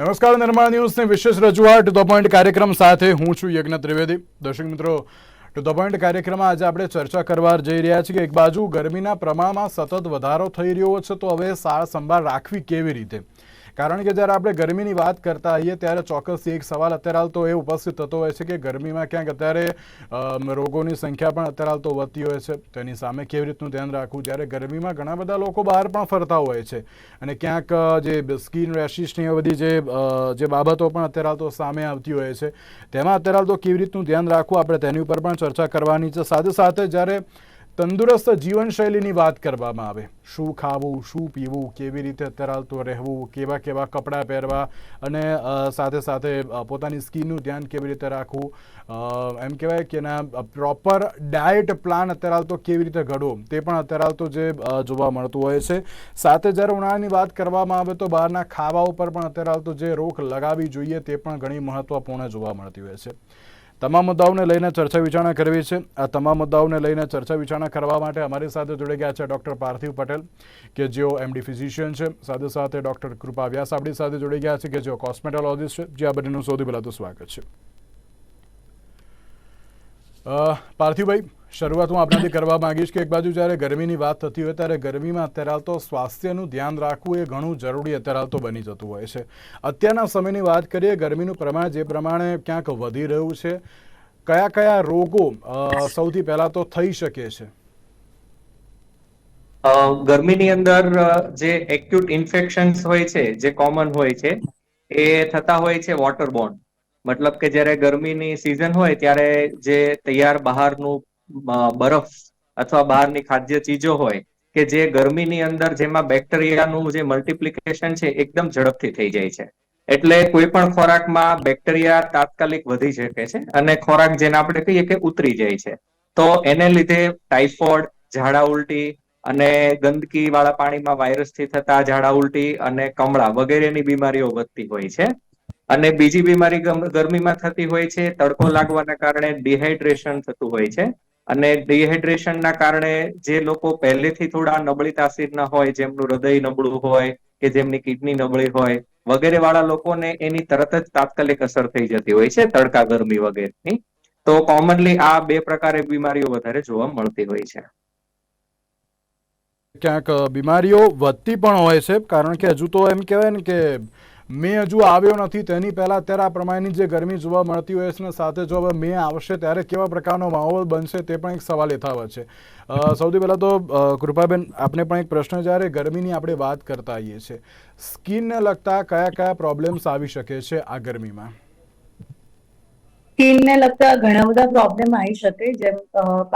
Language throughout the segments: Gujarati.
નમસ્કાર નિર્માણ ન્યૂઝની વિશેષ રજૂઆત ટુ ધ પોઈન્ટ કાર્યક્રમ સાથે હું છું યજ્ઞ ત્રિવેદી. દર્શક મિત્રો, ટુ ધ પોઈન્ટ કાર્યક્રમમાં આજે આપણે ચર્ચા કરવા જઈ રહ્યા છીએ કે એક બાજુ ગરમીના પ્રમાણમાં સતત વધારો થઈ રહ્યો છે, તો હવે સાર સંભાળ રાખવી કેવી રીતે? કારણ કે જ્યારે આપણે ગરમીની વાત કરતા હોઈએ ત્યારે ચોક્કસથી એક સવાલ અત્યારે હાલ તો એ ઉપસ્થિત થતો હોય છે કે ગરમીમાં ક્યાંક અત્યારે રોગોની સંખ્યા પણ અત્યારે હાલ તો વધતી હોય છે. તેની સામે કેવી રીતનું ધ્યાન રાખવું? જ્યારે ગરમીમાં ઘણા બધા લોકો બહાર પણ ફરતા હોય છે. અને ક્યાંક જે સ્કિન રેશિસની એ બધી જે જે બાબતો પણ અત્યારે હાલ તો સામે આવતી હોય છે. તેમાં અત્યારે હાલ તો કેવી રીતનું ધ્યાન રાખવું? આપણે તેની ઉપર પણ ચર્ચા કરવાની છે. સાથે સાથે જ્યારે તંદુરસ્ત જીવનશૈલીની વાત કરવામાં આવે. શું ખાવું, શું પીવું, કેવી રીતે હાલ રહેવું, કેવા કેવા કપડાં પહેરવા અને સાથે સાથે પોતાની સ્કિનનું ધ્યાન કેવી રીતે રાખવું? એમ કહેવાય કે ના પ્રોપર ડાયટ પ્લાન અત્યારે હાલ તો કેવી રીતે ઘડવો? તે પણ અત્યારે હાલ જે જોવા મળતું હોય છે. સાથે જ્યારે ઉનાળાની વાત કરવામાં આવે તો બહારના ખાવા ઉપર પણ અત્યારે હાલ જે રોક લગાવવી જોઈએ તે પણ ઘણી મહત્વપૂર્ણ જોવા મળતી હોય છે. તમામ મુદ્દાઓને લઈને ચર્ચા વિચારણા કરવી છે. આ તમામ મુદ્દાઓને લઈને ચર્ચા વિચારણા કરવા માટે અમારી સાથે જોડાઈ ગયા છે ડૉક્ટર પાર્થિવ પટેલ, કે જેઓ એમડી ફિઝિશિયન છે. સાથે સાથે ડૉક્ટર કૃપા વ્યાસ આપણી સાથે જોડી ગયા છે, કે જેઓ કોસ્મેટોલોજીસ્ટ છે. જે, આ બંનેનું સૌથી પહેલાં તો સ્વાગત છે. પાર્થિવભાઈ શરૂઆત હું આપણાથી કરવા માંગીશ કે એક બાજુ જ્યારે ગરમીની વાત થતી હોય ત્યારે ગરમીમાં અત્યારે હાલ તો સ્વાસ્થ્યનું ધ્યાન રાખવું એ ઘણું જરૂરી અત્યારે હાલ તો બની જતું હોય છે. અત્યારના સમયની વાત કરીએ, ગરમીનું પ્રમાણ જે પ્રમાણે ક્યાંક વધી રહ્યું છે, કયા કયા રોગો સૌથી પહેલા તો થઈ શકે છે? ગરમીની અંદર જે એક્યુટ ઇન્ફેક્શન્સ હોય છે, જે કોમન હોય છે, એ થતા હોય છે વોટર બોન્ડ મતલબ કે જ્યારે ગરમીની સિઝન હોય ત્યારે જે તૈયાર બહારનું બરફ અથવા બહારની ખાદ્ય ચીજો હોય કે જે ગરમીની અંદર જેમાં બેક્ટેરિયાનું જે મલ્ટિપ્લિકેશન છે એકદમ ઝડપથી થઈ જાય છે. એટલે કોઈ પણ ખોરાકમાં બેક્ટેરિયા તાત્કાલિક વધી શકે છે અને ખોરાક જેને આપણે કહીએ કે ઉતરી જાય છે. તો એને લીધે ટાઇફોઇડ ઝાડા ઉલટી અને ગંદકી વાળા પાણીમાં વાયરસથી થતા ઝાડા ઉલટી અને કમળા વગેરેની બીમારીઓ વધતી હોય છે. અને બીજી બીમારી ગરમીમાં થતી હોય છે, તડકો લાગવાના કારણે ડિહાઇડ્રેશન થતું હોય છે. અને ડિહાઇડ્રેશનના કારણે જે લોકો પહેલેથી થોડા નબળી તાસીરના હોય, જેમનું હૃદય નબળું હોય કે જેમની કિડની નબળી હોય, વગેરે વાળા લોકોને એની તરત જ તાત્કાલિક અસર થઈ જતી હોય છે, તડકા ગરમી વગેરેની. તો કોમનલી આ બે પ્રકારે બીમારીઓ વધારે જોવા મળતી હોય છે. ક્યાંક બીમારીઓ વધતી પણ હોય છે, કારણ કે હજુ તો એમ કહેવાય ને કે મે હજુ આવ્યો નથી, તેની પહેલા અત્યારે આ પ્રમાણેની જે ગરમી જોવા મળતી હોય છે સાથે જો હવે મે આવશે ત્યારે કેવા પ્રકારનો માહોલ બનશે તે પણ એક સવાલ યથાવત છે. સૌથી પહેલાં તો કૃપાબેન, આપને પણ એક પ્રશ્ન જ્યારે ગરમીની આપણે વાત કરતા આવીએ છીએ, સ્કિનને લગતા કયા કયા પ્રોબ્લેમ્સ આવી શકે છે આ ગરમીમાં? સ્કિનને લગતા ઘણા બધા પ્રોબ્લેમ આવી શકે, જેમ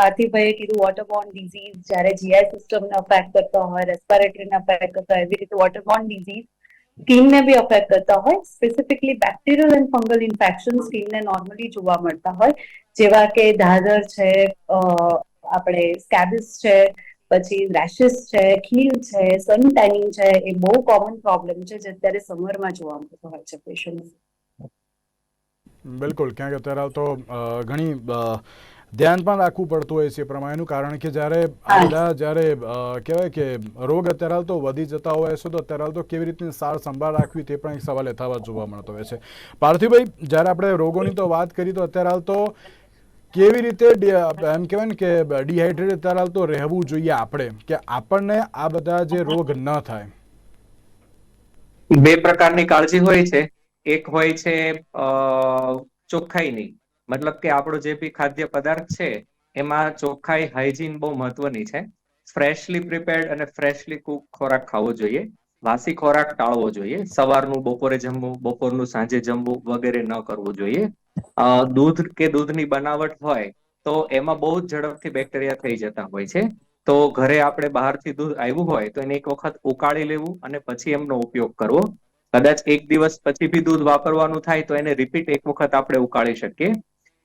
પાર્થિવભાઈએ કીધું વોટરબોર્ન ડિઝીઝ જ્યારે જીઆઈ સિસ્ટમને અફેક્ટ કરતા હોય રેસ્પિરેટરીને અફેક્ટ કરતા હોય, એવી રીતે વોટરબોર્ન ડિઝીઝ સ્કિનને બી અફેક્ટ કરતા હોય. Specifically bacterial and fungal infection સ્કિનને normally જોવા મળતા હોય. જેવા કે દાદર છે આપણે સ્કેબિસ છે, પછી રેશિસ છે, ખીલ છે સન ટેનિંગ છે, એ બહુ કોમન પ્રોબ્લેમ છે જે અત્યારે સમરમાં જોવા મળતો હોય છે પેશન્ટ બિલકુલ. ક્યાંક અત્યારે તો ઘણી ધ્યાન પણ રાખવું પડતું હોય છે પ્રમાણેનું કારણ કે જ્યારે આ જ્યારે કહેવાય કે રોગ અત્યારે હાલ તો વધી જતા હોય છે તો અત્યારે હાલ તો કેવી રીતની સાર સંભાળ રાખવી તે પણ એક સવાલ યથાવત જોવા મળતો હોય છે. પાર્થિવભાઈ જ્યારે આપણે રોગોની તો વાત કરી તો અત્યારે હાલ તો કેવી રીતે એમ કહેવાય ને કે ડિહાઇડ્રેટ અત્યારે હાલ તો રહેવું જોઈએ આપણે કે આપણને આ બધા જે રોગ ન થાય? બે પ્રકારની કાળજી હોય છે. એક હોય છે ચોખ્ખાઈની. મતલબ કે આપણો જે બી ખાદ્ય પદાર્થ છે, એમાં ચોખ્ખાઈ હાઇજીન બહુ મહત્વની છે. ફ્રેશલી પ્રિપેર્ડ અને ફ્રેશલી કુક ખોરાક ખાવો જોઈએ. વાસી ખોરાક ટાળવો જોઈએ. સવારનું, બપોરે જમવું, બપોરનું, સાંજે જમવું વગેરે ન કરવું જોઈએ. દૂધ કે દૂધની બનાવટ હોય તો એમાં બહુ જ ઝડપથી બેક્ટેરિયા થઈ જતા હોય છે. તો ઘરે આપણે બહારથી દૂધ આવ્યું હોય તો એને એક વખત ઉકાળી લેવું અને પછી એમનો ઉપયોગ કરવો. કદાચ એક દિવસ પછી બી દૂધ વાપરવાનું થાય તો એને રિપીટ એક વખત આપણે ઉકાળી શકીએ.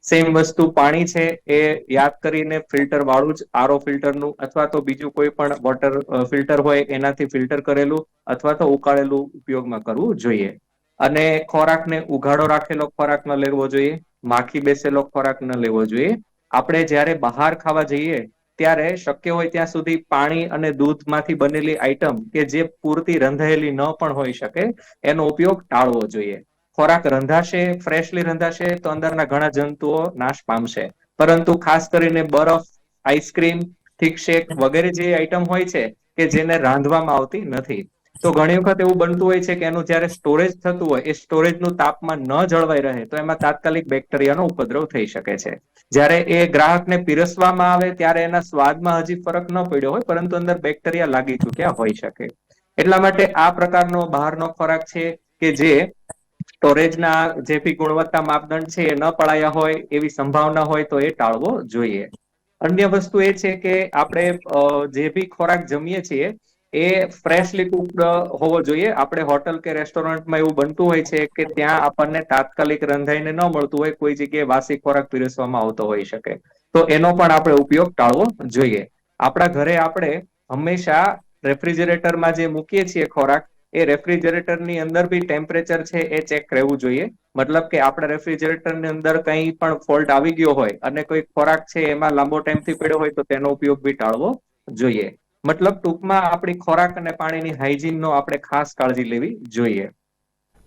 સેમ વસ્તુ પાણી છે, એ યાદ કરીને ફિલ્ટર વાળું જ આરો ફિલ્ટરનું અથવા તો બીજું કોઈ પણ વોટર ફિલ્ટર હોય, એનાથી ફિલ્ટર કરેલું, અથવા તો ઉકાળેલું ઉપયોગમાં કરવું જોઈએ. અને ખોરાકને ઉઘાડો રાખેલો ખોરાક ન લેવો જોઈએ, માખી બેસેલો ખોરાક ન લેવો જોઈએ. આપણે જ્યારે બહાર ખાવા જઈએ, ત્યારે શક્ય હોય ત્યાં સુધી પાણી અને દૂધમાંથી બનેલી આઈટમ કે જે પૂરતી રંધાયેલી ન પણ હોઈ શકે, એનો ઉપયોગ ટાળવો જોઈએ. ખોરાક રંધાશે ફ્રેશલી રંધાશે, તો અંદરના ઘણા જંતુઓ નાશ પામશે. પરંતુ ખાસ કરીને બરફ આઈસ્ક્રીમ થીક શેક વગેરે જે આઈટમ હોય છે કે જેને રાંધવામાં આવતી નથી. તો ઘણી વખત એવું બનતું હોય છે કે એનું જ્યારે સ્ટોરેજ થતું હોય, એ સ્ટોરેજનું તાપમાન ન જળવાઈ રહે, તો એમાં તાત્કાલિક બેક્ટેરિયાનો ઉપદ્રવ થઈ શકે છે. જ્યારે એ ગ્રાહકને પીરસવામાં આવે, ત્યારે એના સ્વાદમાં હજી ફરક ન પડ્યો હોય, પરંતુ અંદર બેક્ટેરિયા લાગી ચૂક્યા હોઈ શકે. એટલા માટે આ પ્રકારનો બહારનો ખોરાક છે કે જે સ્ટોરેજના જે બી ગુણવત્તા માપદંડ છે એ ન પડાયા હોય એવી સંભાવના હોય તો એ ટાળવો જોઈએ. અન્ય વસ્તુ એ છે કે આપણે જે બી ખોરાક જમીએ છીએ એ ફ્રેશલી કુકડ હોવો જોઈએ. આપણે હોટલ કે રેસ્ટોરન્ટમાં એવું બનતું હોય છે કે ત્યાં આપણને તાત્કાલિક રંધાઈને ન મળતું હોય, કોઈ જગ્યાએ વાસી ખોરાક પીરસવામાં આવતો હોઈ શકે. તો એનો પણ આપણે ઉપયોગ ટાળવો જોઈએ. આપણા ઘરે આપણે હંમેશા રેફ્રિજરેટરમાં જે મૂકીએ છીએ ખોરાક એ રેફ્રિજરેટરની અંદર બી ટેમ્પરેચર છે એ ચેક રહેવું જોઈએ. મતલબ કે આપણે રેફ્રિજરેટરની અંદર કંઈ પણ ફોલ્ટ આવી ગયો હોય અને કોઈ ખોરાક છે એમાં લાંબો ટાઈમથી પડ્યો હોય તો તેનો ઉપયોગ બી ટાળવો જોઈએ. મતલબ ટૂંકમાં આપણી ખોરાક અને પાણીની હાઇજીનનો આપણે ખાસ કાળજી લેવી જોઈએ.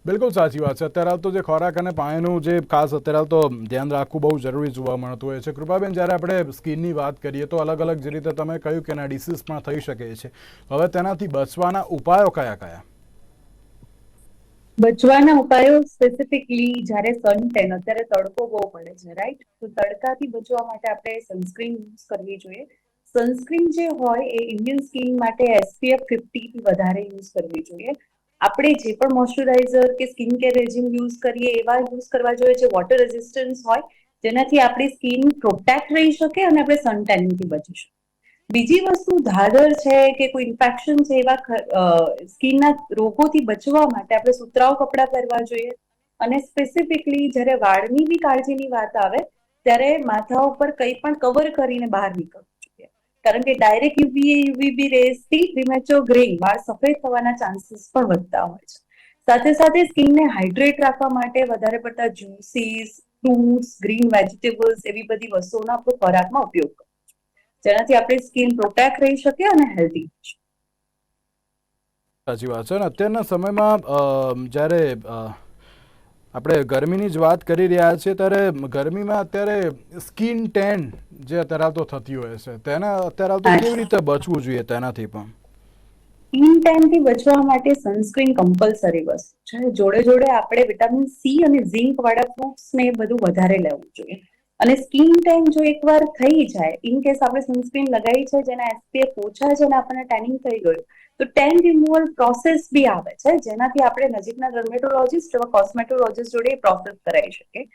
બિલકુલ સાચી વાત છે. અત્યારે હાલ તો જે ખોરાક અને પાણીનું જે ખાસ અત્યારે હાલ તો ધ્યાન રાખવું બહુ જરૂરી જોવા મળતું હોય છે. કૃપાબેન, જ્યારે આપણે સ્કિનની વાત કરીએ તો અલગ અલગ જે રીતે તમે કહ્યું કે એના ડિસીઝ પણ થઈ શકે છે. હવે તેનાથી બચવાના ઉપાયો કયા કયા બચવાના ઉપાયો સ્પેસિફિકલી જ્યારે સન ટેન અત્યારે તડકો બહુ પડે છે રાઈટ તો તડકાથી બચવા માટે આપણે સનસ્ક્રીન યુઝ કરવી જોઈએ. સનસ્ક્રીન જે હોય એ ઇન્ડિયન સ્કિન માટે એસપીએફ ફિફ્ટી થી વધારે યુઝ કરવી જોઈએ. આપણે જે પણ મોઇશ્ચરાઇઝર કે સ્કિન કેર રેજીમ યુઝ કરીએ એવા યુઝ કરવા જોઈએ જે વોટર રેઝિસ્ટન્સ હોય, જેનાથી આપણી સ્કિન પ્રોટેક્ટ રહી શકે અને આપણે સન ટેનિંગથી બચી શકીએ. બીજી વસ્તુ ધાદર છે કે કોઈ ઇન્ફેક્શન છે એવા સ્કિનના રોગોથી બચવા માટે આપણે સુતરાઉ કપડાં પહેરવા જોઈએ. અને સ્પેસિફિકલી જ્યારે વાળની બી કાળજીની વાત આવે, ત્યારે માથા ઉપર કંઈ પણ કવર કરીને બહાર નીકળવું જોઈએ. કારણ કે ડાયરેક્ટ યુવી યુવીબી રેસથી પ્રીમેચ્યોર ગ્રેઇંગ વાળ સફેદ થવાના ચાન્સીસ પણ વધતા હોય છે. સાથે સાથે સ્કિનને હાઇડ્રેટ રાખવા માટે વધારે પડતા જ્યુસીસ ફ્રૂટ્સ ગ્રીન વેજીટેબલ્સ એવી બધી વસ્તુઓનો આપણો ખોરાકમાં ઉપયોગ જેનાથી આપણી સ્કિન પ્રોટેક્ટ રહી શકે અને હેલ્ધી સાચી વાત છે. અને અત્યારના સમયમાં જ્યારે આપણે ગરમીની જ વાત કરી રહ્યા છીએ ત્યારે ગરમીમાં અત્યારે સ્કિન ટેન જે અત્યારે હાલ તો થતી હોય છે તેના અત્યારે તો કેવી રીતે બચવું જોઈએ તેનાથી પણ? સ્કિન ટેનથી બચવા માટે સનસ્ક્રીન કમ્પલસરી વસ્તુ છે જોડે જોડે આપણે વિટામિન સી અને ઝિંક વાળા ફ્રૂટ્સ ને બધું વધારે લેવું જોઈએ. અને સ્કિન ટેન જો એકવાર થઈ જાય ઇન કેસ આપણે સનસ્ક્રીન લગાવી છે, જેના એસપીએફ ઓછા છે અને આપણને ટેનિંગ થઈ ગયું, તો ટેન રિમુવલ પ્રોસેસ બી આવે છે, જેનાથી આપણે નજીકના ડર્મેટોલોજીસ્ટ અથવા કોસ્મેટોલોજીસ્ટ જોડે પ્રોસેસ કરાવી શકીએ.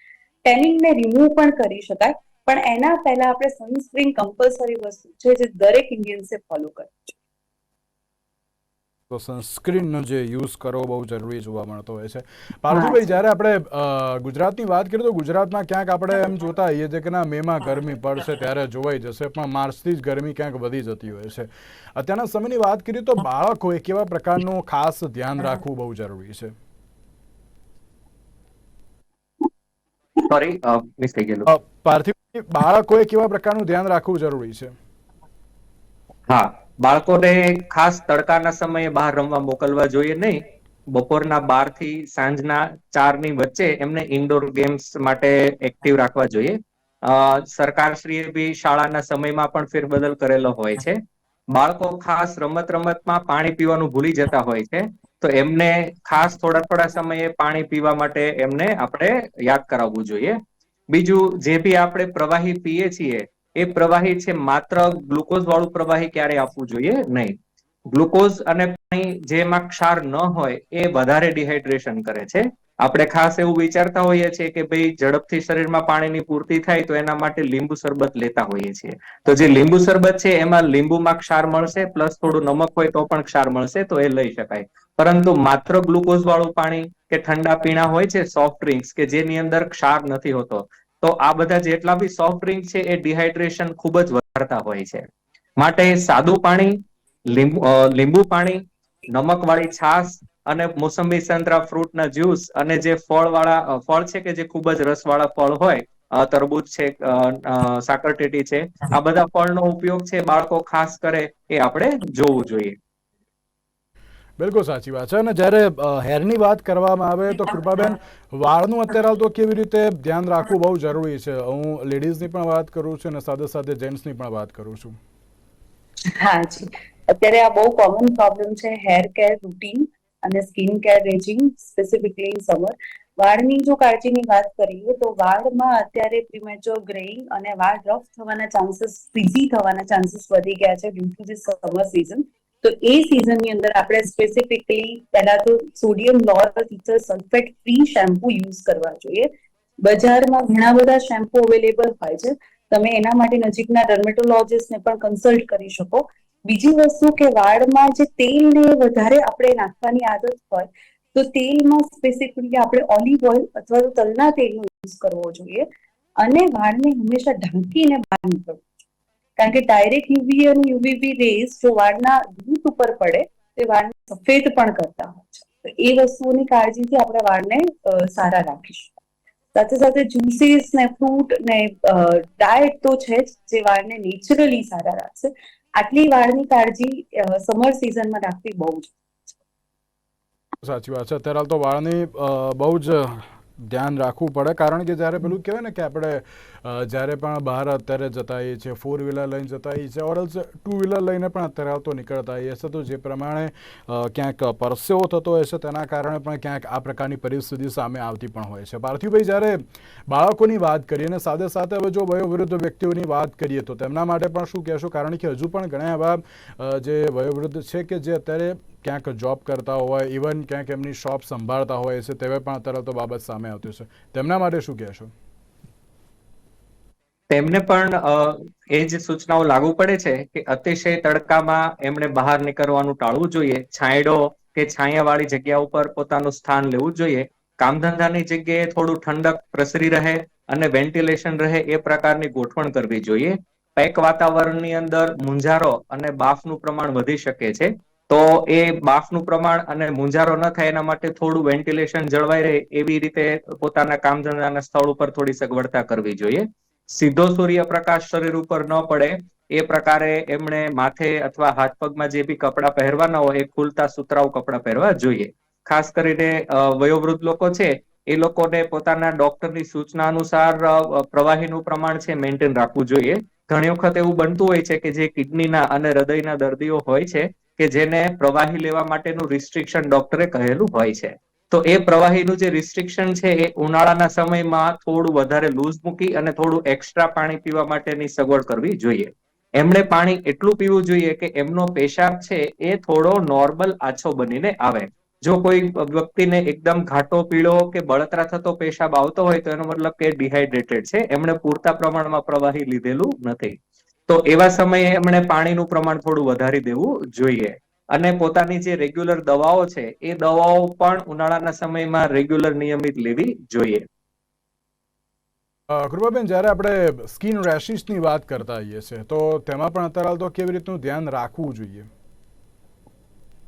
ટેનિંગને રિમૂવ પણ કરી શકાય, પણ એના પહેલા આપણે સનસ્ક્રીન કમ્પલસરી વસ્તુ છે, જે દરેક ઇન્ડિયન્સે ફોલો કરવી છે તો સનસ્ક્રીનનો જે યુઝ કરવો બહુ જરૂરી જોવા મળતો હોય છે. પાર્થિવભાઈ જ્યારે આપણે ગુજરાતની વાત કરીએ તો ગુજરાતમાં ક્યાંક આપણે એમ જોતા હોઈએ છીએ કે ના મેમાં ગરમી પડશે ત્યારે જોવાઈ જશે પણ માર્ચથી જ ગરમી ક્યાંક વધી જતી હોય છે. અત્યારના સમયની વાત કરીએ તો બાળકોએ કેવા પ્રકારનું ખાસ ધ્યાન રાખવું બહુ જરૂરી છે. સોરી મિસ થઈ ગયેલું. પાર્થિવ બાળકોએ કેવા પ્રકારનું ધ્યાન રાખવું જરૂરી છે? હા. બાળકોને ખાસ તડકાના સમયે બહાર રમવા મોકલવા જોઈએ નહીં. બપોરના બારથી સાંજના ચારની વચ્ચે એમને ઇન્ડોર ગેમ્સ માટે એક્ટિવ રાખવા જોઈએ. સરકારશ્રીએ બી શાળાના સમયમાં પણ ફેરબદલ કરેલો હોય છે. બાળકો ખાસ રમત રમતમાં પાણી પીવાનું ભૂલી જતા હોય છે. તો એમને ખાસ થોડા થોડા સમયે પાણી પીવા માટે એમને આપણે યાદ કરાવવું જોઈએ. બીજું, જે બી આપણે પ્રવાહી પીએ છીએ એ પ્રવાહી છે માત્ર ગ્લુકોઝ વાળું પ્રવાહી ક્યારે આપવું જોઈએ? નહીં. ગ્લુકોઝ અને પાણી જેમાં ક્ષાર ન હોય એ વધારે ડિહાઇડ્રેશન કરે છે. આપણે ખાસ એવું વિચારતા હોઈએ છીએ કે ભાઈ ઝડપથી શરીરમાં પાણીની પૂર્તિ થાય તો એના માટે લીંબુ શરબત લેતા હોઈએ છીએ. તો જે લીંબુ શરબત છે એમાં લીંબુમાં ક્ષાર મળશે પ્લસ થોડું નમક હોય તો પણ ક્ષાર મળશે તો એ લઈ શકાય. પરંતુ માત્ર ગ્લુકોઝ વાળું પાણી કે ઠંડા પીણા હોય છે, સોફ્ટ ડ્રિંક્સ કે જેની અંદર ક્ષાર નથી હોતો તો આ બધા જેટલા બી સોફ્ટ ડ્રિંક છે, એ ડિહાઇડ્રેશન ખૂબ જ વધારતા હોય છે. માટે સાદું પાણી, લીંબુ પાણી નમક વાળી છાશ અને મોસંબી સંતરા ફ્રૂટના જ્યુસ અને જે ફળ વાળા ફળ છે કે જે ખૂબ જ રસ વાળા ફળ હોય તરબૂચ છે સાકરટેટી છે, આ બધા ફળનો ઉપયોગ છે બાળકો ખાસ કરે એ આપણે જોવું જોઈએ. બિલકુલ સાચી વાત છે. અને જ્યારે હેરની વાત કરવામાં આવે તો કૃપાબેન, વાળનું અત્યારે હાલ તો કેવી રીતે ધ્યાન રાખવું બહુ જરૂરી છે. હું લેડીઝની પણ વાત કરું છું અને સાથે સાથે જેન્ટ્સની પણ વાત કરું છું. હા અત્યારે આ બહુ કોમન પ્રોબ્લેમ છે હેર કેર રૂટીન અને skin care regime specifically in summer વાળની જો કાળજીની વાત કરીએ તો વાળમાં અત્યારે પ્રીમેચ્યોર ગ્રેઇંગ અને વાળ રફ થવાના ચાન્સીસ ફીઝી થવાના ચાન્સીસ વધી ગયા છે due to the summer season તો એ સિઝનની અંદર આપણે સ્પેસિફિકલી પહેલા તો sodium lauryl ether sulphate free shampoo use કરવા જોઈએ. બજારમાં ઘણા બધા શેમ્પુ અવેલેબલ હોય છે. તમે એના માટે નજીકના ડર્મેટોલોજીસ્ટને પણ કન્સલ્ટ કરી શકો. બીજી વસ્તુ કે વાળમાં જે તેલને વધારે આપણે નાખવાની આદત હોય, તો તેલમાં સ્પેસિફિકલી આપણે ઓલિવ ઓઇલ અથવા તો તલના તેલનો યુઝ કરવો જોઈએ. અને વાળને હંમેશા ઢાંકીને બહાર નીકળવું કારણ કે ડાયરેક્ટ યુવી અને યુવીબી રેઝ જો વાળના રૂટ ઉપર પડે, તે વાળને સફેદ પણ કરતા હોય છે. તો એ વસ્તુઓની કાળજીથી આપણે વાળને સારા રાખીશું. સાથે સાથે જ્યુસીસ ને ફ્રૂટ ને ડાયટ તો છે જ જે વાળને નેચરલી સારા રાખશે. આટલી વાળની કાળજી સમર સિઝનમાં રાખવી બહુ જ. સાચી વાત છે. અત્યારે હાલ તો વાળની બહુ જ ધ્યાન રાખવું પડે. કારણ કે જ્યારે પેલું કહેવાય ને કે આપણે જ્યારે પણ બહાર અત્યારે જતા હોઈએ છીએ ફોર વ્હીલર લઈને જતા હોઈએ છીએ ઓર ટુ વ્હીલર લઈને પણ અત્યારે આવતો નીકળતા હોઈએ છીએ, તો જે પ્રમાણે ક્યાંક પરસેવો થતો હોય છે, તેના કારણે પણ ક્યાંક આ પ્રકારની પરિસ્થિતિ સામે આવતી પણ હોય છે. પાર્થિવભાઈ, જ્યારે બાળકોની વાત કરીએ અને સાથે સાથે હવે જો વયોવૃદ્ધ વ્યક્તિઓની વાત કરીએ, તો તેમના માટે પણ શું કહેશો? કારણ કે હજુ પણ ઘણા એવા જે વયોવૃદ્ધ છે કે જે અત્યારે ક્યાંક જોબ કરતા હોય ઇવન ક્યાંક એમની શોપ સંભાળતા હોય છે તેવે પણ અત્યારે તો બાબત સામે આવતી છે તેમના માટે શું કહેશો? તેમને પણ એ જ સૂચનાઓ લાગુ પડે છે કે અતિશય તડકામાં એમણે બહાર નીકળવાનું ટાળવું જોઈએ. છાંયડો કે છાંયાવાળી જગ્યા ઉપર પોતાનું સ્થાન લેવું જોઈએ. કામ ધંધાની જગ્યાએ થોડું ઠંડક પ્રસરી રહે અને વેન્ટિલેશન રહે એ પ્રકારની ગોઠવણ કરવી જોઈએ. પેક વાતાવરણની અંદર મુંજારો અને બાફનું પ્રમાણ વધી શકે છે. તો એ બાફનું પ્રમાણ અને મુંજારો ન થાય એના માટે થોડું વેન્ટિલેશન જળવાઈ રહે એવી રીતે પોતાના કામ ધંધાના સ્થળ ઉપર થોડી સગવડતા કરવી જોઈએ. સીધો સૂર્યપ્રકાશ શરીર ઉપર ન પડે. એ પ્રકારે એમણે માથે અથવા હાથ પગમાં જે બી કપડાં પહેરવાના હોય એ ખુલતા સુતરાઉ કપડાં પહેરવા જોઈએ. ખાસ કરીને વયોવૃદ્ધ લોકો છે, એ લોકોને પોતાના ડોક્ટરની સૂચના અનુસાર પ્રવાહીનું પ્રમાણ છે મેન્ટેન રાખવું જોઈએ. ઘણી વખત એવું બનતું હોય છે કે જે કિડનીના અને હૃદયના દર્દીઓ હોય છે કે જેને પ્રવાહી લેવા માટેનું રિસ્ટ્રિક્શન ડોક્ટરે કહેલું હોય છે. તો એ પ્રવાહીનું જે રિસ્ટ્રિક્શન છે, એ ઉનાળાના સમયમાં થોડું વધારે લૂઝ મૂકી અને થોડું એક્સ્ટ્રા પાણી પીવા માટેની સગવડ કરવી જોઈએ. એમણે પાણી એટલું પીવું જોઈએ કે એમનો પેશાબ છે, એ થોડો નોર્મલ આછો બનીને આવે. જો કોઈ વ્યક્તિને એકદમ ઘાટો પીળો કે બળતરા થતો પેશાબ આવતો હોય તો એનો મતલબ કે ડિહાઈડ્રેટેડ છે. એમણે પૂરતા પ્રમાણમાં પ્રવાહી લીધેલું નથી. તો એવા સમયે એમણે પાણીનું પ્રમાણ થોડું વધારી દેવું જોઈએ. અને પોતાની જે રેગ્યુલર દવાઓ છે એ દવાઓ પણ ઉનાળાના સમયમાં રેગ્યુલર નિયમિત લેવી જોઈએ. અ, કૃપાબેન જ્યારે આપણે સ્કિન રેશિસની વાત કરતા હોઈએ છીએ તો તેમાં પણ અત્યારે હાલ તો કેવી રીતનું ધ્યાન રાખવું જોઈએ?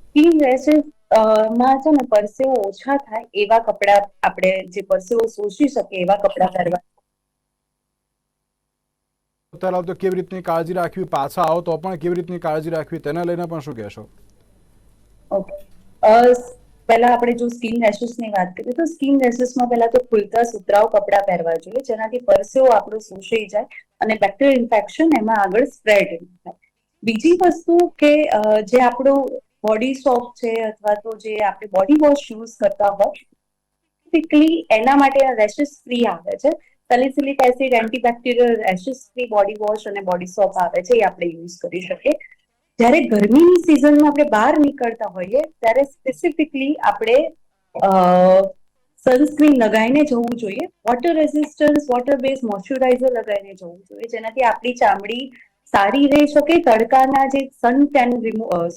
સ્કિન રેશિસમાં છે ને પરસેવો ઓછા થાય એવા કપડા આપણે જે પરસેવો શોષી શકે એવા કપડાં પહેરવા અત્યારે તો કેવી રીતની કાળજી રાખવી, પાછા આવો તો પણ કેવી રીતની કાળજી રાખવી, તેના લઈને પણ શું કહેશો? પહેલા આપણે જો સ્કિન રેશિસની વાત કરીએ, તો સ્કિન રેશિસમાં પહેલા તો ખુલતા સુતરાઉ કપડાં પહેરવા જોઈએ, જેનાથી પરસેવો આપણો શોષાઈ જાય અને બેક્ટેરિયલ ઇન્ફેક્શન એમાં આગળ સ્પ્રેડ થાય બીજી વસ્તુ કે જે આપણો બોડી સોપ છે અથવા તો જે આપણે બોડી વોશ યુઝ કરતા હોય બેસિકલી એના માટે રેશિસ ફ્રી આવે છે. Salicylic acid antibacterial rashes free body wash અને બોડી સોપ આવે છે, એ આપણે યુઝ કરી શકીએ. જ્યારે ગરમીની સિઝનમાં આપણે બહાર નીકળતા હોઈએ, ત્યારે સ્પેસિફિકલી આપણે સનસ્ક્રીન લગાવીને જવું જોઈએ. Water resistance water base moisturiser લગાવીને જવું જોઈએ, જેનાથી આપણી ચામડી સારી રહી શકે. તડકાના જે સન ટેન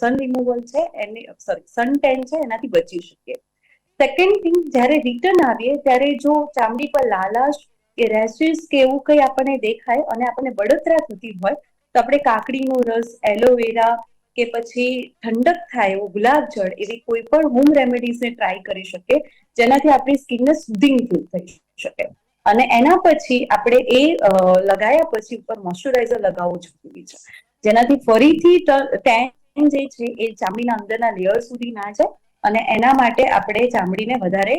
સન રિમૂવલ છે, એની સોરી સન ટેન છે, એનાથી બચી શકીએ. સેકન્ડ થિંગ જ્યારે રિટર્ન આવીએ, ત્યારે જો ચામડી પર લાલાશ કે રેશિસ કે એવું કંઈ આપણને દેખાય અને આપણને બળતરા થતી હોય, તો આપણે કાકડીનો રસ એલોવેરા કે પછી ઠંડક થાય એવું ગુલાબ જળ એવી કોઈ પણ હોમ રેમેડીઝને ટ્રાય કરી શકે જેનાથી આપણી સ્કિનને સુધિંગ ફીલ થઈ શકે. અને એના પછી આપણે એ લગાયા પછી ઉપર મોઇશ્ચરાઇઝર લગાવવું જરૂરી છે. જેનાથી ફરીથી ટેન જે છે એ ચામડીના અંદરના લેયર સુધી ના જાય અને એના માટે આપણે ચામડીને વધારે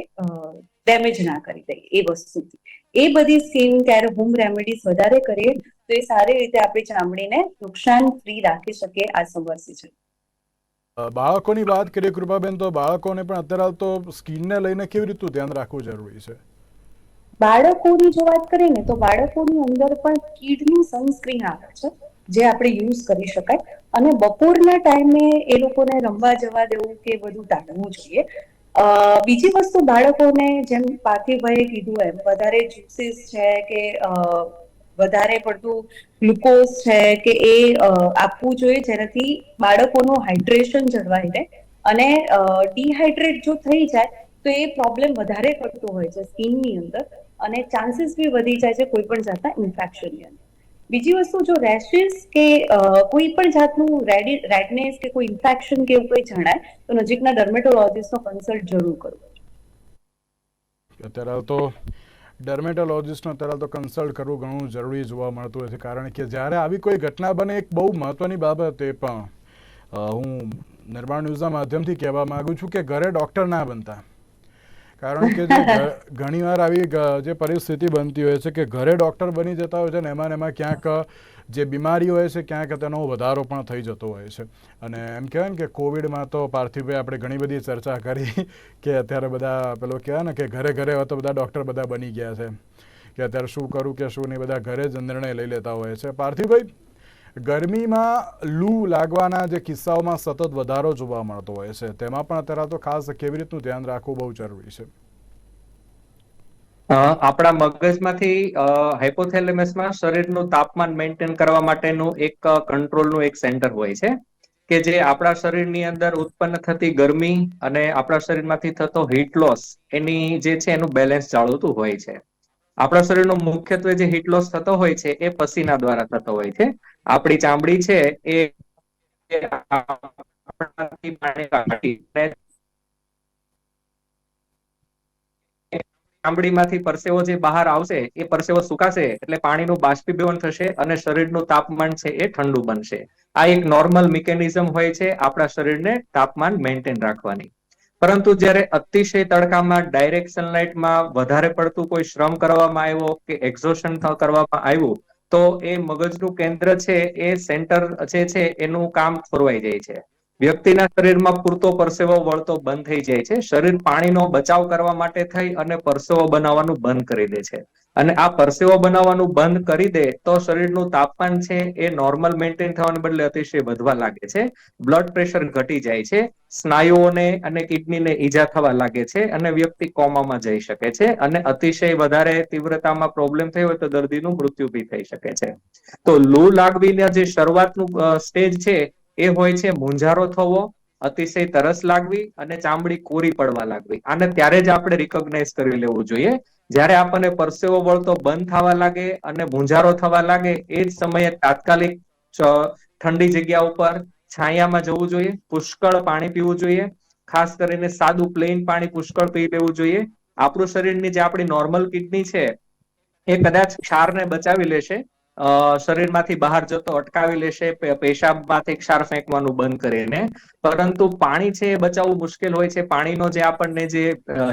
ડેમેજ ના કરી દઈએ એ વસ્તુથી. એ બધી સ્કિન કેર હોમ રેમેડીઝ વધારે કરીએ તો એ સારી રીતે આપણી ચામડીને નુકસાન ફ્રી રાખી શકીએ આ સમસ્યા છે. બાળકોની વાત કરીએ કૃપાબેન તો બાળકોને પણ અત્યારે તો સ્કિનને લઈને કેવી રીતનું ધ્યાન રાખવું જરૂરી છે? બાળકોની જો વાત કરીએ ને તો બાળકોની અંદર પણ કિડની સનસ્ક્રીન આવે છે જે આપણે યુઝ કરી શકાય. અને બપોરના ટાઈમે એ લોકોને રમવા જવા દેવું કે બધું ટાળવું જોઈએ બીજી વસ્તુ બાળકોને જેમ પાર્થિવભાઈએ કીધું એમ, વધારે જ્યુસીસ છે કે વધારે પડતું ગ્લુકોઝ છે કે એ આપવું જોઈએ જેનાથી બાળકોનું હાઇડ્રેશન જળવાઈ રહે અને ડિહાઇડ્રેટ જો થઈ જાય તો એ પ્રોબ્લેમ વધારે પડતો હોય છે સ્કિનની અંદર અને ચાન્સીસ બી વધી જાય છે કોઈ પણ જાતના ઇન્ફેક્શનની અંદર. બીજી વસ્તુ જો રેશિસ કે કોઈ પણ જાતનું રેડી રેડનેસ કે કોઈ ઇન્ફેક્શન કે એવું કોઈ જણાય, તો નજીકના ડર્મેટોલોજીસ્ટનો કન્સલ્ટ જરૂર કરવો અત્યારે તો ડર્મેટોલોજીસ્ટનો અત્યારે તો કન્સલ્ટ કરવું ઘણું જરૂરી જોવા મળતું હોય છે. કારણ કે જ્યારે આવી કોઈ ઘટના બને, એક બહુ મહત્વની બાબત એ પણ હું નિર્માણ ન્યૂઝના માધ્યમથી કહેવા માગું છું કે ઘરે ડૉક્ટર ના બનતા. કારણ કે જે ઘણીવાર આવી જે પરિસ્થિતિ બનતી હોય છે કે ઘરે ડૉક્ટર બની જતા હોય છે ને એમાં એમાં ક્યાંક જે બીમારી હોય છે ક્યાંક તેનો વધારો પણ થઈ જતો હોય છે. અને એમ કહેવાય ને કે કોવિડમાં તો પાર્થિવભાઈ આપણે ઘણી બધી ચર્ચા કરી કે અત્યારે બધા પેલો કહેવાય ને કે ઘરે ઘરે તો બધા ડૉક્ટર બધા બની ગયા છે. કે અત્યારે શું કરું કે શું નહીં બધા ઘરે જ નિર્ણય લઈ લેતા હોય છે. પાર્થિવભાઈ? ગરમીમાં લૂ લાગવાના જે કિસ્સાઓમાં સતત વધારો જોવા મળતો હોય છે, તેમાં પણ અત્યારે તો ખાસ કેવી રીતનું ધ્યાન રાખવું બહુ જરૂરી છે? આપણા મગજમાંથી હાઇપોથેલેમસમાં શરીરનું તાપમાન મેન્ટેન કરવા માટેનું એક કંટ્રોલનું એક સેન્ટર હોય છે, કે જે આપણા શરીરની અંદર ઉત્પન્ન થતી ગરમી અને આપણા શરીરમાંથી થતો હીટ લોસ એની જે છે એનું બેલેન્સ જાળવતું હોય છે. આપણા શરીરનો મુખ્યત્વે જે હીટ લોસ થતો હોય છે, એ પસીના દ્વારા થતો હોય છે. આપણી ચામડી છે એ ચામડીમાંથી પરસેવો જે બહાર આવશે, એ પરસેવો સુકાશે એટલે પાણીનું બાષ્પીભવન થશે અને શરીરનું તાપમાન છે એ ઠંડુ બનશે. આ એક નોર્મલ મિકેનિઝમ હોય છે આપણા શરીરને તાપમાન મેન્ટેન રાખવાની. પરંતુ જ્યારે અતિશય તડકામાં ડાયરેક્ટ સનલાઇટમાં વધારે પડતું કોઈ શ્રમ કરવામાં આવ્યો કે એક્ઝોશન કરવામાં આવ્યું તો એ મગજનું કેન્દ્ર છે એ સેન્ટર જે છે એનું કામ ખોરવાઈ જાય છે. વ્યક્તિના શરીરમાં પૂરતો પરસેવો વળતો બંધ થઈ જાય છે. શરીર પાણીનો બચાવ કરવા માટે થઈ અને પરસેવો બનાવવાનું બંધ કરી દે છે. અને આ પરસેવો બનાવવાનું બંધ કરી દે તો શરીરનું તાપમાન છે એ નોર્મલ મેન્ટેન થવાને બદલે અતિશય વધવા લાગે છે. બ્લડ પ્રેશર ઘટી જાય છે. સ્નાયુઓને અને કિડનીને ઈજા થવા લાગે છે અને વ્યક્તિ કોમામાં જઈ શકે છે અને અતિશય વધારે તીવ્રતામાં પ્રોબ્લેમ થયો હોય તો દર્દીનું મૃત્યુ બી થઈ શકે છે. તો લૂ લાગવીના જે શરૂઆતનું સ્ટેજ છે એ હોય છે મૂંઝારો થવો, અતિશય તરસ લાગવી અને ચામડી કોરી પડવા લાગવી. આને ત્યારે જ આપણે રિકોગ્નાઇઝ કરી લેવું જોઈએ. જ્યારે આપણને પરસેવો વળતો બંધ થવા લાગે અને મૂંઝારો થવા લાગે, એ જ સમયે તાત્કાલિક ઠંડી જગ્યા ઉપર છાયામાં જવું જોઈએ, પુષ્કળ પાણી પીવું જોઈએ. ખાસ કરીને સાદું પ્લેન પાણી પુષ્કળ પી લેવું જોઈએ. આપણું શરીરની જે આપણી નોર્મલ કિડની છે, એ કદાચ ક્ષારને બચાવી લેશે શરીરમાંથી બહાર જતો અટકાવી લેશે પેશાબમાંથી ક્ષાર ફેંકવાનું બંધ કરીને પરંતુ પાણી છે એ બચાવવું મુશ્કેલ હોય છે. પાણીનો જે આપણને જે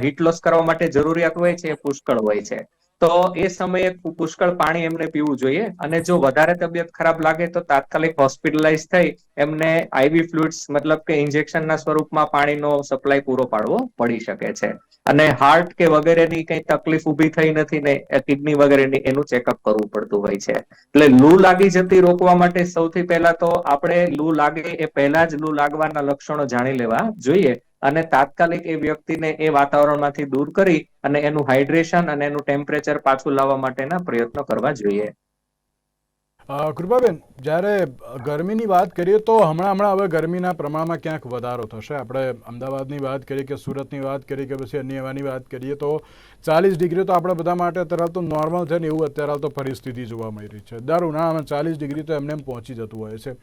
હિટલોસ કરવા માટે જરૂરિયાત હોય છે એ પુષ્કળ હોય છે. તો એ સમયે પુષ્કળ પાણી એમને પીવું જોઈએ. અને જો વધારે તબિયત ખરાબ લાગે તો તાત્કાલિક હોસ્પિટલાઇઝ થઈ એમને આઈવી ફ્લુઇડ્સ મતલબ કે ઇન્જેક્શનના સ્વરૂપમાં પાણીનો સપ્લાય પૂરો પાડવો પડી શકે છે. અને હાર્ટ કે વગેરેની કઈ તકલીફ ઊભી થઈ નથી ને કિડની વગેરેની એનું ચેકઅપ કરવું પડતું હોય છે. એટલે લૂ લાગી જતી રોકવા માટે સૌથી પહેલા તો આપણે લૂ લાગે એ પહેલા જ લૂ લાગવાના લક્ષણો જાણી લેવા જોઈએ. અને તાત્કાલિક એ વ્યક્તિને એ વાતાવરણમાંથી દૂર કરી અને એનું હાઇડ્રેશન અને એનું ટેમ્પરેચર પાછું લાવવા માટેના પ્રયત્નો કરવા જોઈએ. કૃપાબેન, જ્યારે ગરમીની વાત કરીએ તો હમણાં હમણાં હવે ગરમીના પ્રમાણમાં ક્યાંક વધારો થશે? આપણે અમદાવાદની વાત કરીએ કે સુરતની વાત કરીએ કે પછી અન્ય એવાની વાત કરીએ તો ચાલીસ ડિગ્રી તો આપણા બધા માટે અત્યારે તો નોર્મલ છે ને એવું અત્યારે તો પરિસ્થિતિ જોવા મળી રહી છે. દર ઉનાળામાં ચાલીસ ડિગ્રી તો એમને એમ પહોંચી જતું હોય છે.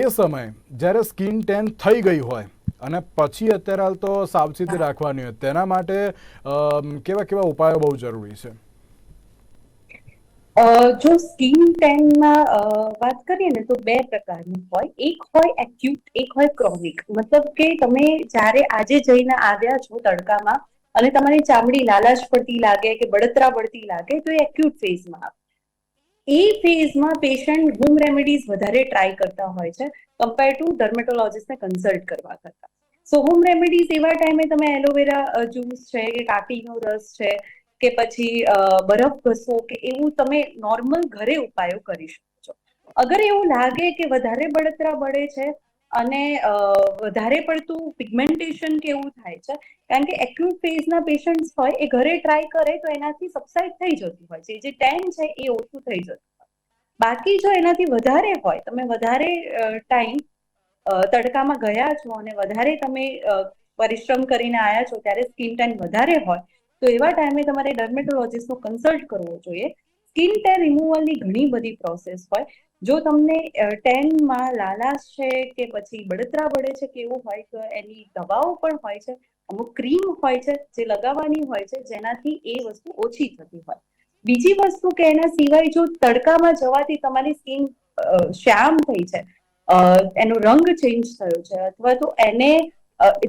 એ સમયે જ્યારે સ્કિન ટેન થઈ ગઈ હોય અને પછી અત્યારે હાલ તો સાવચેતી રાખવાની હોય તેના માટે કેવા કેવા ઉપાયો બહુ જરૂરી છે? જો સ્કિન ટેનમાં વાત કરીએ ને તો બે પ્રકારની હોય. એક હોય એક્યુટ એક હોય ક્રોનિક. મતલબ કે તમે જ્યારે આજે જઈને આવ્યા છો તડકામાં અને તમારી ચામડી લાલાશ પડતી લાગે કે બળતરા પડતી લાગે તો એ એક્યુટ ફેઝમાં આવે. એ ફેઝમાં પેશન્ટ હોમ રેમેડીઝ વધારે ટ્રાય કરતા હોય છે કમ્પેર ટુ ડર્મેટોલોજીસ્ટને કન્સલ્ટ કરવા કરતા. સો હોમ રેમેડીઝ એવા ટાઈમે તમે એલોવેરા જ્યુસ છે, કે કાકીનો રસ છે, કે પછી બરફ ઘસો, કે એવું તમે નોર્મલ ઘરે ઉપાયો કરી શકો છો. અગર એવું લાગે કે વધારે બળતરા બળે છે અને વધારે પડતું પિગમેન્ટેશન કે એવું થાય છે? કારણ કે એક્યુટ ફેઝના પેશન્ટ્સ હોય, એ ઘરે ટ્રાય કરે તો એનાથી સબસાઇડ થઈ જતું હોય છે. જે ટેન છે, એ ઓછું થઈ જતું હોય. બાકી જો એનાથી વધારે હોય, તમે વધારે ટાઈમ તડકામાં ગયા છો અને વધારે તમે પરિશ્રમ કરીને આવ્યા છો, ત્યારે સ્કિન ટેન વધારે હોય, તો એવા ટાઈમે તમારે ડર્મેટોલોજીસ્ટનો કન્સલ્ટ કરવો જોઈએ. સ્કિન ટેન રિમૂવલની ઘણી બધી પ્રોસેસ હોય. જો તમને ટેનમાં લાલાશ છે કે પછી બળતરા બળે છે કે એવું હોય તો એની દવાઓ પણ હોય છે, અમુક ક્રીમ હોય છે જે લગાવવાની હોય છે, જેનાથી એ વસ્તુ ઓછી થતી હોય. બીજી વસ્તુ કે એના સિવાય જો તડકામાં જવાથી તમારી સ્કિન શ્યામ થઈ છે એનો રંગ ચેન્જ થયો છે, અથવા તો એને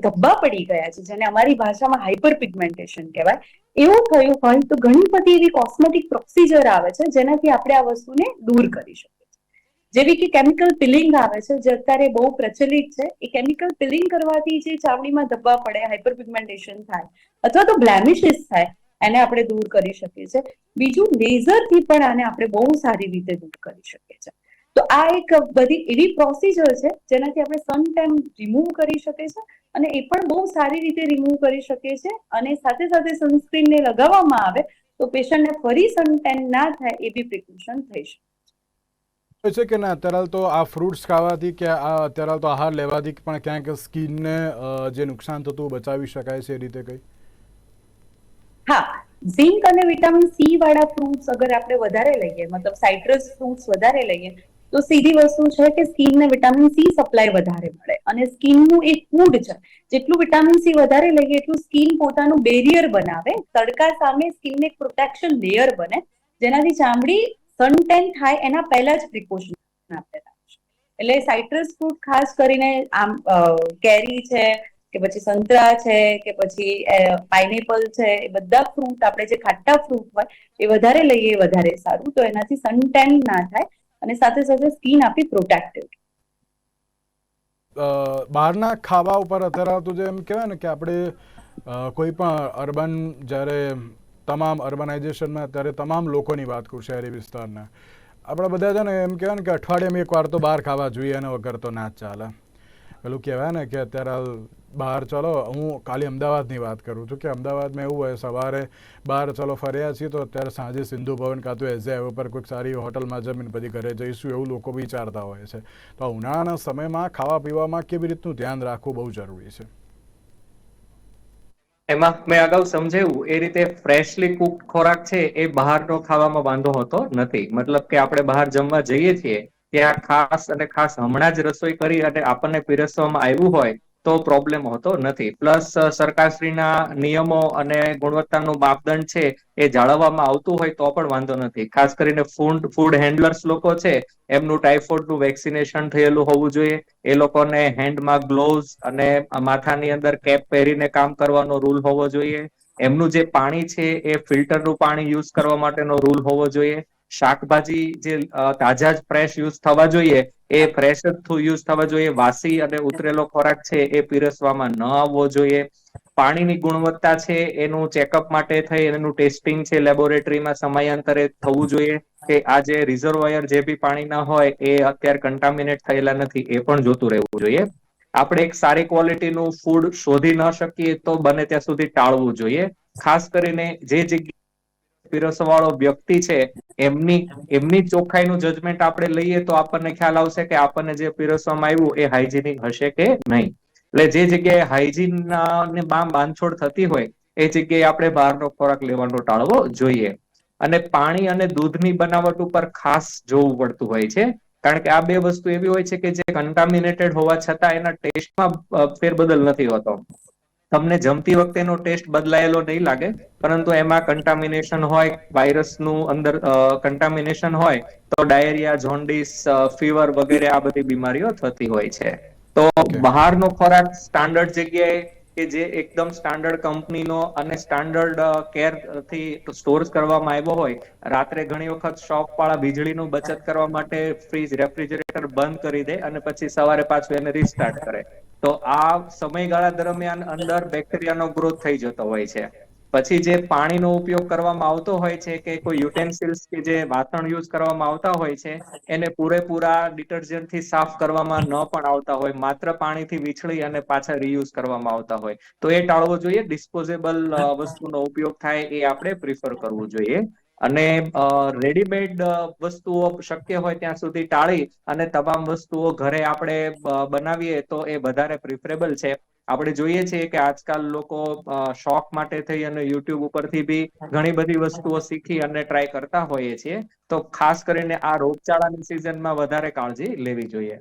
ધબ્બા પડી ગયા છે, જેને અમારી ભાષામાં હાઇપર પિગમેન્ટેશન કહેવાય, એવું થયું હોય તો ઘણી બધી એવી કોસ્મેટિક પ્રોસિજર આવે છે, જેનાથી આપણે આ વસ્તુને દૂર કરી શકીએ. જેવી કે કેમિકલ પિલિંગ આવે છે, જે અત્યારે બહુ પ્રચલિત છે, એ કેમિકલ પિલિંગ કરવાથી જે ચામડીમાં ધબ્બા પડે હાઇપરપિગમેન્ટેશન થાય અથવા તો બ્લેમિશિસ થાય, એને આપણે દૂર કરી શકીએ છીએ. બીજું લેઝરથી પણ આને આપણે બહુ સારી રીતે દૂર કરી શકીએ છીએ. તો આ એક બધી એવી પ્રોસિજર છે, જેનાથી આપણે સન ટેમ રિમૂવ કરી શકીએ છીએ અને એ પણ બહુ સારી રીતે રિમૂવ કરી શકીએ છીએ અને સાથે સાથે સનસ્ક્રીનને લગાવવામાં આવે તો પેશન્ટને ફરી સન ટેન ના થાય એ બી પ્રિકોશન થઈ શકે. છે કે ના, અત્યારે તો આ ફ્રૂટ્સ ખાવાથી કે આ અત્યારે તો આહાર લેવાથી પણ ક્યાંક સ્કિનને જે નુકસાન થતું બચાવી શકાય છે એ રીતે કઈ? હા, ઝિંક અને વિટામિન સી વાળા ફ્રૂટ્સ અગર આપણે વધારે લઈએ, મતલબ સાઇટ્રસ ફ્રૂટ્સ વધારે લઈએ, તો સીધી વસ્તુ છે કે સ્કિનને વિટામિન સી સપ્લાય વધારે મળે. અને સ્કિનનું એક ફૂડ છે, જેટલું વિટામિન સી વધારે લઈએ, એટલું સ્કિન પોતાનું બેરિયર બનાવે, તડકા સામે સ્કિનને એક પ્રોટેક્શન લેયર બને, જેનાથી ચામડી સનટેન થાય એના પહેલા જ પ્રિકોશન આપણે એટલે સાઇટ્રસ ફ્રૂટ ખાસ કરીને આમ કેરી છે, કે પછી સંતરા છે, કે પછી પાઇનેપલ છે, એ બધા ફ્રૂટ આપણે જે ખાટા ફ્રૂટ હોય, એ વધારે લઈએ વધારે સારું. તો એનાથી સનટેન ના થાય અને સાથે સાથે સ્કીન આપી પ્રોટેક્ટેડ બહારના ખાવા ઉપર અત્યારે તો જેમ કહેવાય ને કે આપણે કોઈ પણ અર્બન જ્યારે તમામ અર્બનાઇઝેશનમાં અત્યારે તમામ લોકોની વાત કરું, શહેરી વિસ્તારના. આપણે બધા છે ને એમ કહેવાય ને કે અઠવાડિયામાં એક વાર તો બહાર ખાવા જોઈએ અને વગર તો ના જ ચાલે. પેલું કહેવાય ને કે અત્યારે બહાર ચલો, હું કાલી અમદાવાદની વાત કરું છું કે અમદાવાદમાં એવું હોય, સવારે બહાર ચાલો ફર્યા છીએ તો અત્યારે સાંજે સિંધુ ભવન કાં તો એઝે હાઈવે પર કોઈક સારી હોટલમાં જમીને પછી ઘરે જઈશું એવું લોકો વિચારતા હોય છે. તો ઉનાળાના સમયમાં ખાવા પીવામાં કેવી રીતનું ધ્યાન રાખવું બહુ જરૂરી છે. એમાં મેં અગાઉ સમજાવ્યું, એ રીતે ફ્રેશલી કુક ખોરાક છે એ બહારનો ખાવામાં વાંધો હોતો નથી. મતલબ કે આપણે બહાર જમવા જઈએ છીએ, ત્યાં ખાસ અને ખાસ હમણાં જ રસોઈ કરી અને આપણને પીરસવામાં આવ્યું હોય તો પ્રોબ્લેમ હોતો નથી. પ્લસ સરકારશ્રીના નિયમો અને ગુણવત્તાનું માપદંડ છે એ જાળવવામાં આવતું હોય તો પણ વાંધો નથી. ખાસ કરીને ફૂડ ફૂડ હેન્ડલર્સ લોકો છે, એમનું ટાઈફોઇડનું વેક્સિનેશન થયેલું હોવું જોઈએ. એ લોકોને હેન્ડમાં ગ્લોવ્સ અને માથાની અંદર કેપ પહેરીને કામ કરવાનો રૂલ હોવો જોઈએ. એમનું જે પાણી છે એ ફિલ્ટરનું પાણી યુઝ કરવા માટેનો રૂલ હોવો જોઈએ. શાકભાજી જે તાજા જ ફ્રેશ યુઝ થવા જોઈએ, એ ફ્રેશ જ યુઝ થવા જોઈએ. વાસી અને ઉતરેલો ખોરાક છે એ પીરસવામાં ન આવવો જોઈએ. પાણીની ગુણવત્તા છે એનું ચેકઅપ માટે થઈ, એનું ટેસ્ટિંગ છે લેબોરેટરીમાં સમયાંતરે થવું જોઈએ કે આ જે રિઝર્વોયર જે બી પાણીના હોય, એ અત્યારે કન્ટામિનેટ થયેલા નથી, એ પણ જોતું રહેવું જોઈએ. આપણે એક સારી ક્વોલિટીનું ફૂડ શોધી ન શકીએ તો બને ત્યાં સુધી ટાળવું જોઈએ. ખાસ કરીને જે જગ્યાએ પીરસવા વાળો વ્યક્તિ છે, એમની એમની ચોખ્ખાઈનું જજમેન્ટ આપણે લઈએ તો આપણને ખ્યાલ આવશે કે આપણને જે પીરસવામાં આવ્યું એ હાઇજેનિક હશે કે નહીં. એટલે જે જગ્યાએ હાઇજીન ને બાંધછોડ થતી હોય, એ જગ્યાએ આપણે બહારનો ખોરાક લેવાનો ટાળવો જોઈએ. અને પાણી અને દૂધની બનાવટ ઉપર ખાસ જોવું પડતું હોય છે, કારણ કે આ બે વસ્તુ એવી હોય છે કે જે કન્ટામિનેટેડ હોવા છતાં એના ટેસ્ટમાં ફેરબદલ નથી હોતો. તમને જમતી વખતેનો ટેસ્ટ બદલાયેલો નહીં લાગે પરંતુ એમાં કન્ટામિનેશન હોય વાયરસનું અંદર કન્ટામિનેશન હોય તો ડાયરિયા જોન્ડિસ ફીવર વગેરે આ બધી બીમારીઓ થતી હોય છે. તો બહારનો ખોરાક સ્ટાન્ડર્ડ જગ્યાએ કે જે એકદમ સ્ટાન્ડર્ડ કંપનીનો અને સ્ટાન્ડર્ડ કેરથી સ્ટોર કરવામાં આવ્યો હોય રાત્રે ઘણી વખત શોપ વાળા વીજળીનું બચત કરવા માટે ફ્રીજ રેફ્રિજરેટર બંધ કરી દે અને પછી સવારે પાછું એને રિસ્ટાર્ટ કરે. તો આ સમયગાળા દરમિયાન અંદર બેક્ટેરિયાનો ગ્રોથ થઈ જતો હોય છે. પછી જે પાણીનો ઉપયોગ કરવામાં આવતો હોય છે કે કોઈ યુટેન્સિલ્સ કે જે વાસણ યુઝ કરવામાં આવતા હોય છે, એને પૂરેપૂરા ડિટર્જન્ટથી સાફ કરવામાં ન પણ આવતા હોય, માત્ર પાણીથી વીછળી અને પાછા રીયુઝ કરવામાં આવતા હોય. તો એ ટાળવો જોઈએ ડિસ્પોઝેબલ વસ્તુનો ઉપયોગ થાય એ આપણે પ્રિફર કરવું જોઈએ. અને રેડીમેડ વસ્તુઓ શક્ય હોય ત્યાં સુધી ટાળી અને તમામ વસ્તુઓ ઘરે આપણે બનાવીએ તો એ વધારે પ્રિફરેબલ છે. આપણે જોઈએ છીએ કે આજકાલ લોકો શોખ માટે થઈ અને યુટ્યુબ ઉપરથી બી ઘણી બધી વસ્તુઓ શીખી અને ટ્રાય કરતા હોઈએ છીએ. તો ખાસ કરીને આ રોગચાળાની સિઝનમાં વધારે કાળજી લેવી જોઈએ.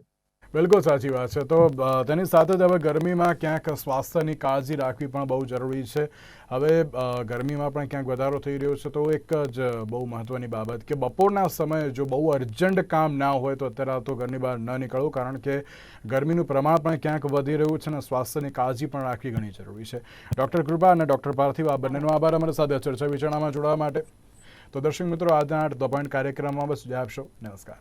બિલકુલ સાચી વાત છે. તો તેની સાથે જ હવે ગરમીમાં ક્યાંક સ્વાસ્થ્યની કાળજી રાખવી પણ બહુ જરૂરી છે. હવે ગરમીમાં પણ ક્યાંક વધારો થઈ રહ્યો છે. તો એક જ બહુ મહત્વની બાબત કે બપોરના સમયે જો બહુ અર્જન્ટ કામ ના હોય તો અત્યારે તો ઘરની બહાર ન નીકળવું, કારણ કે ગરમીનું પ્રમાણ પણ ક્યાંક વધી રહ્યું છે અને સ્વાસ્થ્યની કાળજી પણ રાખવી ઘણી જરૂરી છે. ડૉક્ટર કૃપા અને ડૉક્ટર પાર્થિવ, આ બંનેનો આભાર અમારી સાથે ચર્ચા વિચારણામાં જોડાવા માટે. તો દર્શક મિત્રો, આજના ધ પોઈન્ટ કાર્યક્રમમાં બસ જય આપશો નમસ્કાર.